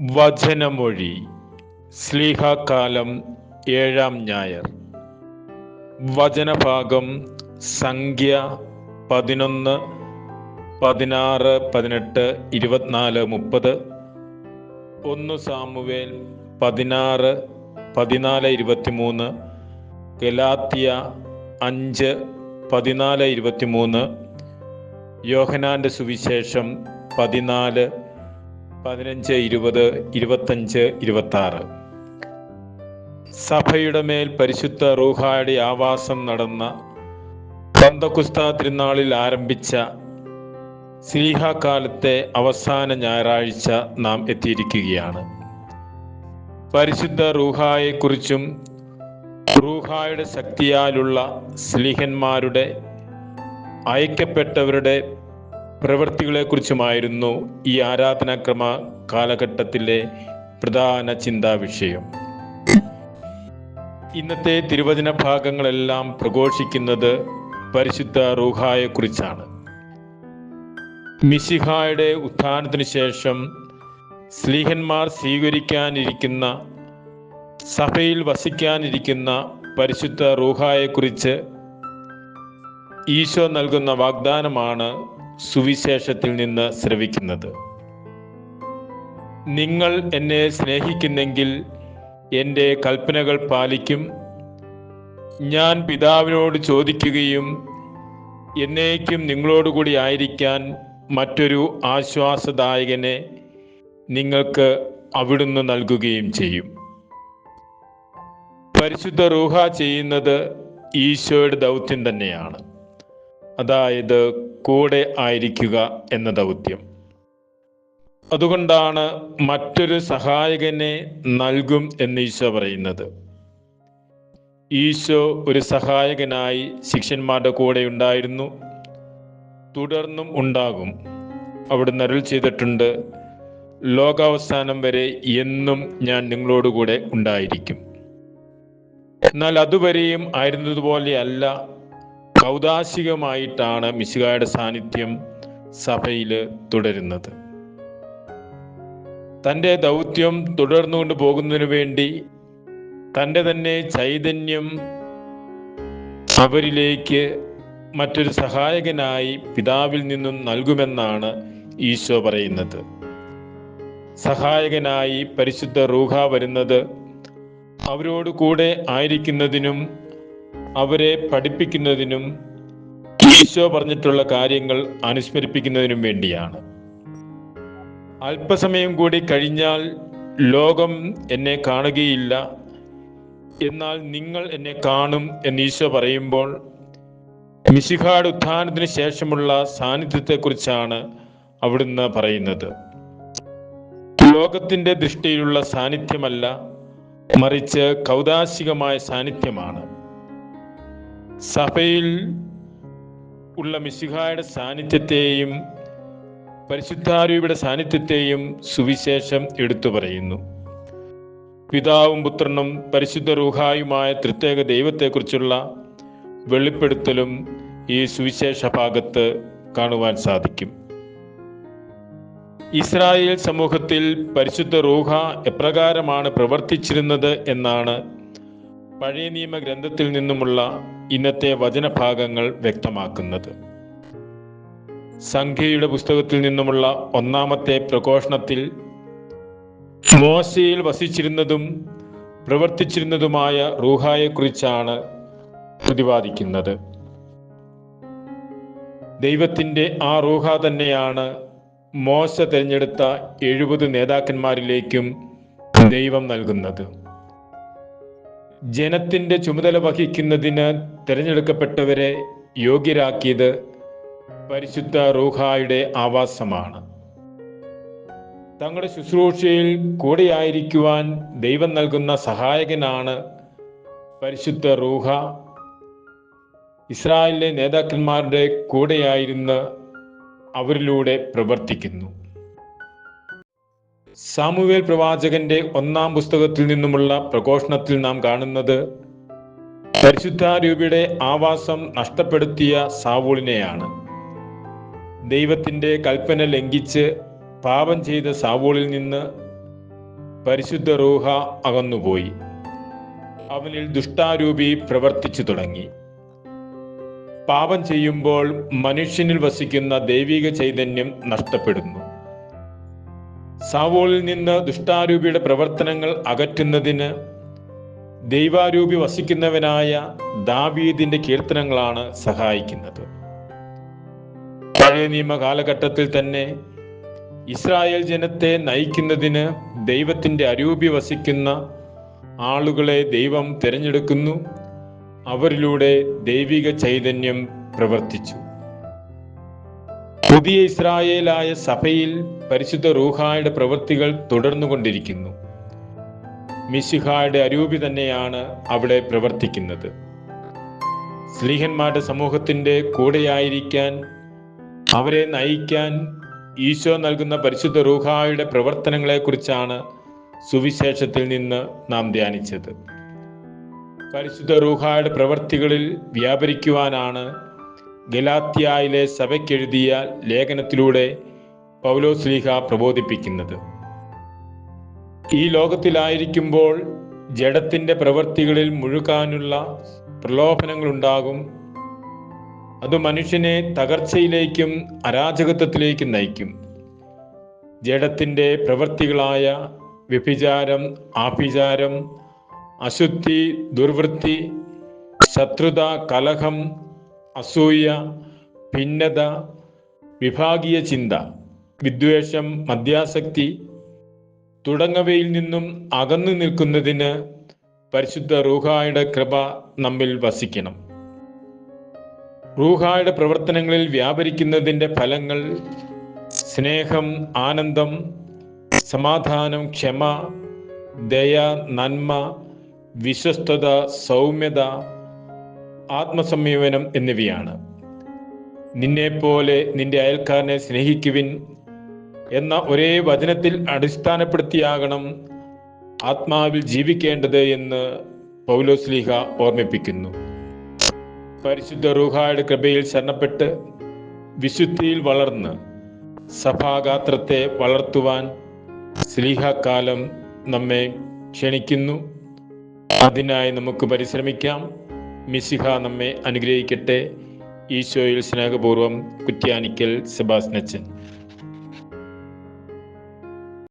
വചനമൊഴി സ്ലീഹാകാലം ഏഴാം ഞായർ. വചനഭാഗം സംഖ്യ പതിനൊന്ന് പതിനാറ് പതിനെട്ട് ഇരുപത്തിനാല് മുപ്പത്. ഒന്ന് സാമുവേൽ പതിനാറ് പതിനാല് ഇരുപത്തിമൂന്ന്. ഗലാത്തിയ അഞ്ച് പതിനാല് ഇരുപത്തിമൂന്ന്. യോഹനാന്റെ സുവിശേഷം പതിനാല് പതിനഞ്ച് ഇരുപത് ഇരുപത്തഞ്ച് ഇരുപത്താറ്. സഭയുടെ മേൽ പരിശുദ്ധ റൂഹായുടെ ആവാസം നടന്ന പന്തകുസ്ത തിരുനാളിൽ ആരംഭിച്ച സ്ലീഹാകാലത്തെ അവസാന ഞായറാഴ്ച നാം എത്തിയിരിക്കുകയാണ്. പരിശുദ്ധ റൂഹായെക്കുറിച്ചും റൂഹായുടെ ശക്തിയാലുള്ള സ്ലീഹന്മാരുടെ അയക്കപ്പെട്ടവരുടെ പ്രവൃത്തികളെക്കുറിച്ചുമായിരുന്നു ഈ ആരാധനാക്രമ കാലഘട്ടത്തിലെ പ്രധാന ചിന്താ വിഷയം ഇന്നത്തെ തിരുവചന ഭാഗങ്ങളെല്ലാം പ്രഘോഷിക്കുന്നത് പരിശുദ്ധ റൂഹായെക്കുറിച്ചാണ്. മിശിഹായുടെ ഉത്ഥാനത്തിനു ശേഷം സ്ലീഹന്മാർ സ്വീകരിക്കാനിരിക്കുന്ന സഭയിൽ വസിക്കാനിരിക്കുന്ന പരിശുദ്ധ റൂഹായെക്കുറിച്ച് ഈശോ നൽകുന്ന വാഗ്ദാനമാണ് സുവിശേഷത്തിൽ നിന്ന് ശ്രവിക്കുന്നത്. നിങ്ങൾ എന്നെ സ്നേഹിക്കുന്നെങ്കിൽ എന്റെ കൽപ്പനകൾ പാലിക്കും. ഞാൻ പിതാവിനോട് ചോദിക്കുകയും എന്നേക്കും നിങ്ങളോടുകൂടി ആയിരിക്കാൻ മറ്റൊരു ആശ്വാസദായകനെ നിങ്ങൾക്ക് അവിടുന്ന് നൽകുകയും ചെയ്യും. പരിശുദ്ധ റൂഹ ചെയ്യുന്നത് ഈശോയുടെ ദൗത്യം തന്നെയാണ്. അതായത് കൂടെ ആയിരിക്കുക എന്ന ദൗത്യം. അതുകൊണ്ടാണ് മറ്റൊരു സഹായകനെ നൽകും എന്ന് ഈശോ പറയുന്നത്. ഈശോ ഒരു സഹായകനായി ശിഷ്യന്മാരുടെ കൂടെ ഉണ്ടായിരുന്നു. തുടർന്നും ഉണ്ടാകും. അവിടെ അരുൾ ചെയ്തിട്ടുണ്ട് ലോകാവസാനം വരെ എന്നും ഞാൻ നിങ്ങളോടുകൂടെ ഉണ്ടായിരിക്കും. എന്നാൽ അതുവരെയും ആയിരുന്നതുപോലെയല്ല കൗതാശികമായിട്ടാണ് മിശിഹായുടെ സാന്നിധ്യം സഭയിൽ തുടരുന്നത്. തന്റെ ദൗത്യം തുടർന്നുകൊണ്ട് പോകുന്നതിനു വേണ്ടി തന്റെ തന്നെ ചൈതന്യം അവരിലേക്ക് മറ്റൊരു സഹായകനായി പിതാവിൽ നിന്നും നൽകുമെന്നാണ് ഈശോ പറയുന്നത്. സഹായകനായി പരിശുദ്ധ റൂഹ വരുന്നത് അവരോട് കൂടെ ആയിരിക്കുന്നതിനും അവരെ പഠിപ്പിക്കുന്നതിനും ഈശോ പറഞ്ഞിട്ടുള്ള കാര്യങ്ങൾ അനുസ്മരിപ്പിക്കുന്നതിനും വേണ്ടിയാണ്. അല്പസമയം കൂടി കഴിഞ്ഞാൽ ലോകം എന്നെ കാണുകയില്ല. എന്നാൽ നിങ്ങൾ എന്നെ കാണും എന്ന് ഈശോ പറയുമ്പോൾ മിശിഹാട് ഉത്ഥാനത്തിന് ശേഷമുള്ള സാന്നിധ്യത്തെക്കുറിച്ചാണ് അവിടുന്ന് പറയുന്നത്. ലോകത്തിന്റെ ദൃഷ്ടിയിലുള്ള സാന്നിധ്യമല്ല മറിച്ച് കൗതാശികമായ സാന്നിധ്യമാണ്. സഭയിൽ ഉള്ള മിശിഹായുടെ സാന്നിധ്യത്തെയും പരിശുദ്ധാരൂപിയുടെ സാന്നിധ്യത്തെയും സുവിശേഷം എടുത്തു പറയുന്നു. പിതാവും പുത്രനും പരിശുദ്ധ റൂഹായുമായ പ്രത്യേക ദൈവത്തെക്കുറിച്ചുള്ള വെളിപ്പെടുത്തലും ഈ സുവിശേഷ ഭാഗത്ത് കാണുവാൻ സാധിക്കും. ഇസ്രായേൽ സമൂഹത്തിൽ പരിശുദ്ധ റൂഹ എപ്രകാരമാണ് പ്രവർത്തിച്ചിരുന്നത് എന്നാണ് പഴയ നിയമ ഗ്രന്ഥത്തിൽ നിന്നുമുള്ള ഇന്നത്തെ വചനഭാഗങ്ങൾ വ്യക്തമാക്കുന്നത്. സംഖ്യയുടെ പുസ്തകത്തിൽ നിന്നുമുള്ള ഒന്നാമത്തെ പ്രഘോഷണത്തിൽ മോശയിൽ വസിച്ചിരുന്നതും പ്രവർത്തിച്ചിരുന്നതുമായ റൂഹായെക്കുറിച്ചാണ് പ്രതിപാദിക്കുന്നത്. ദൈവത്തിന്റെ ആ റൂഹ തന്നെയാണ് മോശ തിരഞ്ഞെടുത്ത എഴുപത് നേതാക്കന്മാരിലേക്കും ദൈവം നൽകുന്നത്. ജനത്തിന്റെ ചുമതല വഹിക്കുന്നതിന് തിരഞ്ഞെടുക്കപ്പെട്ടവരെ യോഗ്യരാക്കിയത് പരിശുദ്ധ റൂഹായുടെ ആവാസമാണ്. തങ്ങളുടെ ശുശ്രൂഷയിൽ കൂടെയായിരിക്കുവാൻ ദൈവം നൽകുന്ന സഹായകനാണ് പരിശുദ്ധ റൂഹ. ഇസ്രായേലിലെ നേതാക്കന്മാരുടെ കൂടെയായിരുന്ന് അവരിലൂടെ പ്രവർത്തിക്കുന്നു. സാമുവേൽ പ്രവാചകന്റെ ഒന്നാം പുസ്തകത്തിൽ നിന്നുമുള്ള പ്രഘോഷണത്തിൽ നാം കാണുന്നത് പരിശുദ്ധാരൂപിയുടെ ആവാസം നഷ്ടപ്പെടുത്തിയ സാവൂളിനെയാണ്. ദൈവത്തിന്റെ കൽപ്പന ലംഘിച്ച് പാപം ചെയ്ത സാവൂളിൽ നിന്ന് പരിശുദ്ധ റൂഹ അകന്നുപോയി. അവനിൽ ദുഷ്ടാരൂപി പ്രവർത്തിച്ചു തുടങ്ങി. പാപം ചെയ്യുമ്പോൾ മനുഷ്യനിൽ വസിക്കുന്ന ദൈവിക ചൈതന്യം നഷ്ടപ്പെടുന്നു. സാവോളിൽ നിന്ന് ദുഷ്ടാരൂപിയുടെ പ്രവർത്തനങ്ങൾ അകറ്റുന്നതിന് ദൈവാരൂപി വസിക്കുന്നവനായ ദാവീദിന്റെ കീർത്തനങ്ങളാണ് സഹായിക്കുന്നത്. പഴയ നിയമ കാലഘട്ടത്തിൽ തന്നെ ഇസ്രായേൽ ജനത്തെ നയിക്കുന്നതിന് ദൈവത്തിന്റെ അരൂപി വസിക്കുന്ന ആളുകളെ ദൈവം തിരഞ്ഞെടുക്കുന്നു. അവരിലൂടെ ദൈവിക ചൈതന്യം പ്രവർത്തിച്ചു. പുതിയ ഇസ്രായേലായ സഭയിൽ പരിശുദ്ധ റൂഹായുടെ പ്രവൃത്തികൾ തുടർന്നുകൊണ്ടിരിക്കുന്നു. മിശിഹായുടെ അരൂപി തന്നെയാണ് അവിടെ പ്രവർത്തിക്കുന്നത്. സ്ലീഹന്മാരുടെ സമൂഹത്തിന്റെ കൂടെയായിരിക്കാൻ അവരെ നയിക്കാൻ ഈശോ നൽകുന്ന പരിശുദ്ധ റൂഹായുടെ പ്രവർത്തനങ്ങളെക്കുറിച്ചാണ് സുവിശേഷത്തിൽ നിന്ന് നാം ധ്യാനിച്ചത്. പരിശുദ്ധ റൂഹായുടെ പ്രവർത്തികളിൽ വ്യാപരിക്കുവാനാണ് ഗലാത്യായിലെ സഭയ്ക്കെഴുതിയ ലേഖനത്തിലൂടെ പൗലോസ്ലീഹ പ്രബോധിപ്പിക്കുന്നത്. ഈ ലോകത്തിലായിരിക്കുമ്പോൾ ജഡത്തിന്റെ പ്രവൃത്തികളിൽ മുഴുകാനുള്ള പ്രലോഭനങ്ങളുണ്ടാകും. അത് മനുഷ്യനെ തകർച്ചയിലേക്കും അരാജകത്വത്തിലേക്കും നയിക്കും. ജഡത്തിന്റെ പ്രവൃത്തികളായ വ്യഭിചാരം ആഭിചാരം അശുദ്ധി ദുർവൃത്തി ശത്രുത കലഹം അസൂയ ഭിന്നത വിഭാഗീയ ചിന്ത വിദ്വേഷം മദ്യാസക്തി തുടങ്ങവയിൽ നിന്നും അകന്നു നിൽക്കുന്നതിന് പരിശുദ്ധ റൂഹായുടെ കൃപ നമ്മിൽ വസിക്കണം. റൂഹായുടെ പ്രവർത്തനങ്ങളിൽ വ്യാപരിക്കുന്നതിന്റെ ഫലങ്ങൾ സ്നേഹം ആനന്ദം സമാധാനം ക്ഷമ ദയ നന്മ വിശ്വസ്തത സൗമ്യത ആത്മസംയമനം എന്നിവയാണ്. നിന്നെപ്പോലെ നിന്റെ അയൽക്കാരനെ സ്നേഹിക്കുവിൻ എന്ന ഒരേ വചനത്തിൽ അടിസ്ഥാനപ്പെടുത്തിയാകണം ആത്മാവിൽ ജീവിക്കേണ്ടത് എന്ന് പൗലോസ്ലീഹ ഓർമ്മിപ്പിക്കുന്നു. പരിശുദ്ധ റൂഹായുടെ കൃപയിൽ ശരണപ്പെട്ട് വിശുദ്ധിയിൽ വളർന്ന് സഭാഗാത്രത്തെ വളർത്തുവാൻ സ്ലീഹക്കാലം നമ്മെ ക്ഷണിക്കുന്നു. അതിനായി നമുക്ക് പരിശ്രമിക്കാം. മിസിഹ നമ്മെ അനുഗ്രഹിക്കട്ടെ. ഈശോയിൽ സ്നേഹപൂർവം കുറ്റ്യാനിക്കൽ സെബാസ്നച്ചൻ